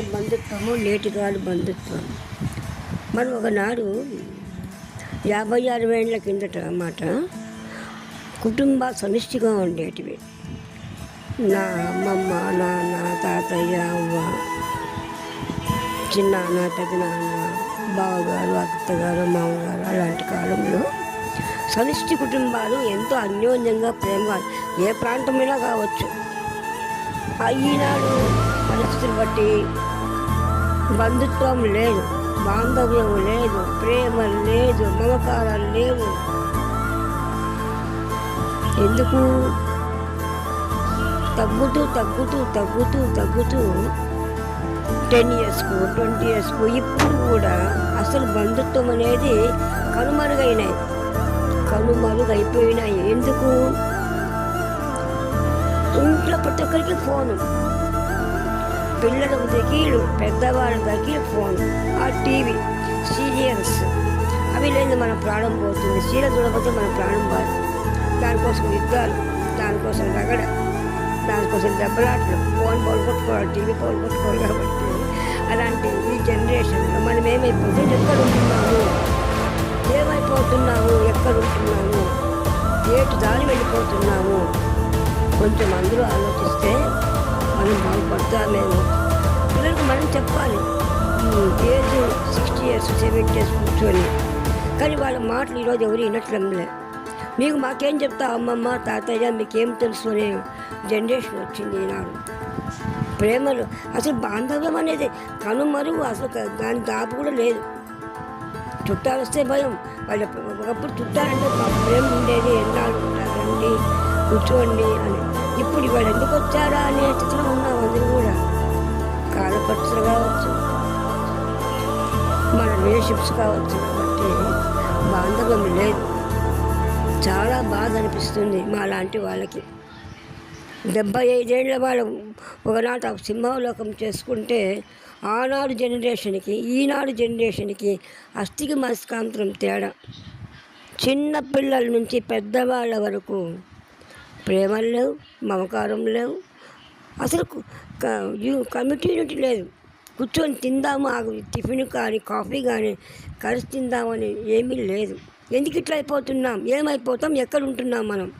కాలం బంధుత్వము నేటి కాలం బంధుత్వం. మనం ఒకనాడు యాభై అరవై ఏళ్ళ కిందట అన్నమాట కుటుంబ సమిష్టిగా ఉండేటివి. నా అమ్మమ్మ నాన్న తాతయ్య అవ్వ చిన్నాన్న పెదనాన్న బావగారు అత్తగారు మామగారు అలాంటి కాలంలో సమిష్టి కుటుంబాలు ఎంతో అన్యోన్యంగా ప్రేమ ఏ ప్రాంతమైనా కావచ్చు. ఆ ఈనాడు పరిస్థితులు బట్టి బంధుత్వం లేదు బాంధవ్యం లేదు ప్రేమ లేదు మమకారం లేవు. ఎందుకు? తగ్గుతూ తగ్గుతూ తగ్గుతూ తగ్గుతూ టెన్ ఇయర్స్కు ట్వంటీ ఇయర్స్కు ఇప్పుడు కూడా అసలు బంధుత్వం అనేది కనుమరుగైనాయి. కనుమరుగైపోయినాయి. ఎందుకు? ఇంట్లో ప్రతి ఒక్కరికి ఫోను. పిల్లలకు దగ్గీలు పెద్దవాళ్ళ దగ్గర ఫోన్ ఆ టీవీ సీరియల్స్. అవి లేని మన ప్రాణం పోతుంది. సీరియల్ చూడకపోతే మన ప్రాణం పోదు. దానికోసం యుద్ధాలు దానికోసం రగడ దానికోసం దెబ్బలాట్లు ఫోన్ పోగొట్టుకోవాలి టీవీ పోగొట్టుకోవాలి కాబట్టి అలాంటి ఈ జనరేషన్లో మనం ఏమైపోతే ఎక్కడ ఉంటున్నాము ఏమైపోతున్నాము? ఎక్కడ ఉంటున్నాము ఏటు దారి వెళ్ళిపోతున్నాము? కొంచెం అందరూ ఆలోచిస్తే మనం బాగుపడతామేమో పిల్లలకు మనం చెప్పాలి. Age sixty years seventy years కూర్చొని. కానీ వాళ్ళ మాటలు ఈరోజు ఎవరు వినట్లంలే మీకు మాకేం చెప్తా అమ్మమ్మ తాతయ్య మీకేం తెలుసు అనే జనరేషన్ వచ్చింది ఈనాడు. ప్రేమలు అసలు బాంధవ్యం అనేది కనుమరుగు అసలు దాని దాపు కూడా లేదు. చుట్టాలు వస్తే భయం. వాళ్ళ ఒకప్పుడు చుట్టాలంటే మా ప్రేమ ఉండేది. ఎన్నాళ్ళు ఉంటారండి? కూర్చోండి అని. ఇప్పుడు వాళ్ళు ఎందుకు వచ్చారా అనే స్థితిలో ఉన్నాం అందరూ కూడా. కాలపత్రులు కావచ్చు మన రిలేషన్షిప్స్ కావచ్చు కాబట్టి బాంధవ్యం లేదు. చాలా బాధ అనిపిస్తుంది మా లాంటి వాళ్ళకి. డెబ్బై ఐదేళ్ళ వాళ్ళు ఒకనాట సింహలోకం చేసుకుంటే ఆనాడు జనరేషన్కి ఈనాడు జనరేషన్కి అస్థికి మస్కాంతరం తేడా. చిన్న పిల్లల నుంచి పెద్దవాళ్ళ వరకు ప్రేమలు లేవు మమకారం లేవు. అసలు కమిటీ క- లేదు. కూర్చొని తిందాము ఆ టిఫిన్ కానీ కాఫీ కానీ కలిసి తిందామని ఏమీ లేదు. ఎందుకు ఇట్లా అయిపోతున్నాం? ఏమైపోతాం? ఎక్కడ ఉంటున్నాం మనం?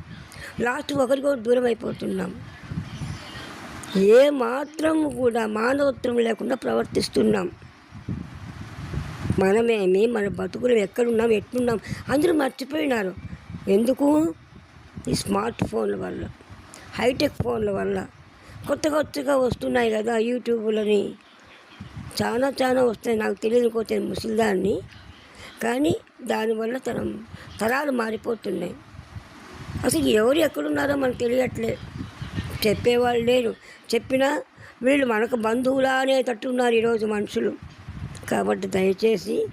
లాస్ట్ ఒకరికొకరు దూరం అయిపోతున్నాం. ఏ మాత్రం కూడా మానవత్వం లేకుండా ప్రవర్తిస్తున్నాం. మనమేమి మన బతుకులు ఎక్కడున్నాం ఎట్లున్నాం? అందరూ మర్చిపోయినారు. ఎందుకు? ఈ స్మార్ట్ ఫోన్ల వల్ల హైటెక్ ఫోన్ల వల్ల కొత్త కొత్తగా వస్తున్నాయి కదా యూట్యూబ్లని. చాలా చాలా వస్తాయి. నాకు తెలియదు పోతే ముసలిదాన్ని. కానీ దానివల్ల తరం తరాలు మారిపోతున్నాయి. అసలు ఎవరు ఎక్కడున్నారో మనకు తెలియట్లే. చెప్పేవాళ్ళు లేరు. చెప్పినా వీళ్ళు మనకు బంధువులా అనేటట్టు ఉన్నారు ఈరోజు మనుషులు. కాబట్టి దయచేసి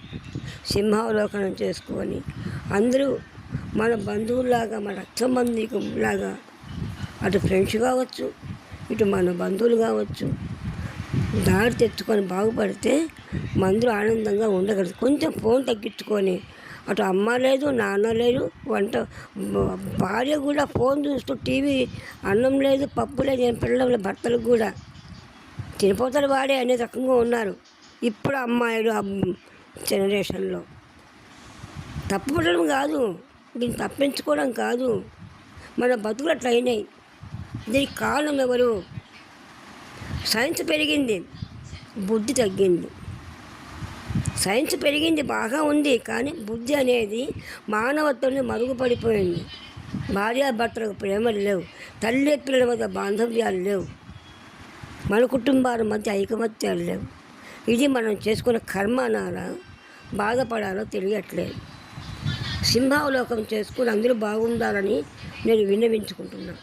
సింహావలోకనం చేసుకొని అందరూ మన బంధువులాగా మన రక్త లాగా అటు ఫ్రెండ్స్ కావచ్చు ఇటు మన బంధువులు కావచ్చు దారి తెచ్చుకొని బాగుపడితే మందులు ఆనందంగా ఉండగలదు. కొంచెం ఫోన్ తగ్గించుకొని అటు అమ్మ లేదు నాన్న లేదు వంట భార్య కూడా ఫోన్ చూస్తూ టీవీ అన్నం లేదు పప్పు లేదు ఏం పిల్లల భర్తలకు కూడా చనిపోతారు వాడే అనే రకంగా ఉన్నారు. ఇప్పుడు అమ్మాయిలు జనరేషన్లో. తప్పుపడడం కాదు. దీన్ని తప్పించుకోవడం కాదు. మన బతుకులు అట్లా అయినాయి. దీనికి కారణం ఎవరు? సైన్స్ పెరిగింది. బుద్ధి తగ్గింది. సైన్స్ పెరిగింది బాగా ఉంది కానీ బుద్ధి అనేది మానవత్వంలో మరుగుపడిపోయింది. భార్యాభర్తలకు ప్రేమలు లేవు. తల్లి పిల్లల మధ్య బాంధవ్యాలు లేవు. మన కుటుంబాల మధ్య ఐకమత్యాలు లేవు. ఇది మనం చేసుకున్న కర్మ అనాలా? బాధపడాలో తెలియట్లేదు. సింహావలోకం చేసుకుని అందరూ బాగుండాలని నేను విన్నవించుకుంటున్నాను.